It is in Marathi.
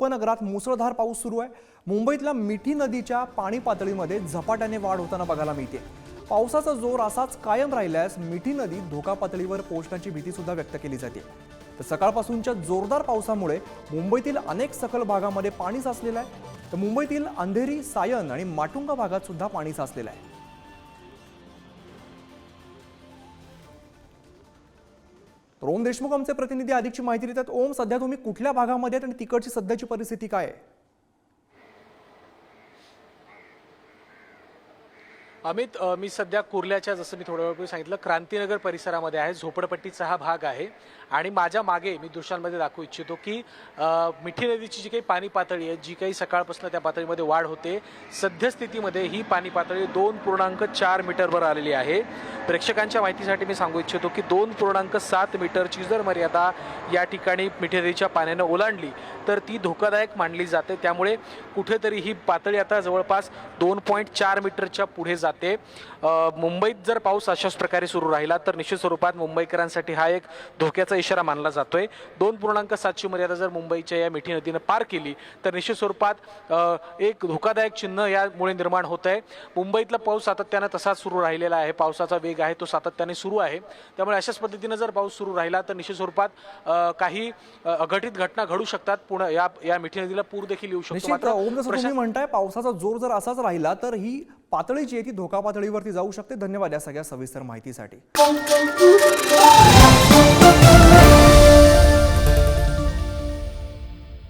उपनगरात मुसळधार पाऊस सुरू आहे. मुंबईतल्या मिठी नदीच्या पाणी पातळीमध्ये झपाट्याने वाढ होताना बघायला मिळते. पावसाचा जोर असाच कायम राहिल्यास मिठी नदी धोका पातळीवर पोहोचण्याची भीती सुद्धा व्यक्त केली जाते. तर सकाळपासूनच्या जोरदार पावसामुळे मुंबईतील अनेक सखल भागामध्ये पाणी साचलेलं आहे. तर मुंबईतील अंधेरी सायन आणि माटुंगा भागात सुद्धा पाणी साचलेलं आहे. तर ओम देशमुख आमचे प्रतिनिधी अधिकची माहिती देतात. ओम सध्या तुम्ही कुठल्या भागामध्ये आहेत आणि तिकडची सध्याची परिस्थिती काय आहे? अमित मी सध्या कुर्ल्याच्या जसं मी थोड्या वेळपूर्वी सांगितलं क्रांतीनगर परिसरामध्ये आहे. झोपडपट्टीचा हा भाग आहे. आणि माझ्या मागे मी दृश्यांमध्ये दाखवू इच्छितो की मिठी नदीची जी काही पाणी पातळी आहे जी काही सकाळपासून त्या पातळीमध्ये वाढ होते सद्यस्थितीमध्ये ही पाणी पातळी दोन पूर्णांक चार मीटरवर आलेली आहे. प्रेक्षकांच्या माहितीसाठी मी सांगू इच्छितो की दोन पूर्णांक सात मीटरची जर मर्यादा या ठिकाणी मिठी नदीच्या पाण्यानं ओलांडली तर ती धोकादायक मानली जाते. त्यामुळे कुठेतरी ही पातळी आता जवळपास दोन पॉईंट चार मीटरच्या पुढे जाते. मुंबईत जर पाऊस अशाच प्रकारे सुरू राहिला तर निश्चित स्वरूपात मुंबईकरांसाठी हा एक धोक्याचा इशारा मानला जातोय. दोन पूर्णांक सातची मर्यादा जर मुंबईच्या या मिठी नदीनं पार केली तर निश्चित स्वरूपात एक धोकादायक चिन्ह यामुळे निर्माण होत आहे मुंबईतला पाऊस सातत्यानं तसाच सुरू राहिलेला आहे. पावसाचा वेग आहे तो सातत्याने सुरू आहे. त्यामुळे अशाच पद्धतीनं जर पाऊस सुरू राहिला तर निश्चित स्वरूपात काही अघटित घटना घडू शकतात. पुणे या या मिठी नदीला पूर देखील येऊ शकतो. तुम्ही म्हणताय पावसाचा जोर जर असाच राहिला तर ही पातळी जी आहे ती धोका पातळीवरती जाऊ शकते. धन्यवाद या सगळ्या सविस्तर माहितीसाठी.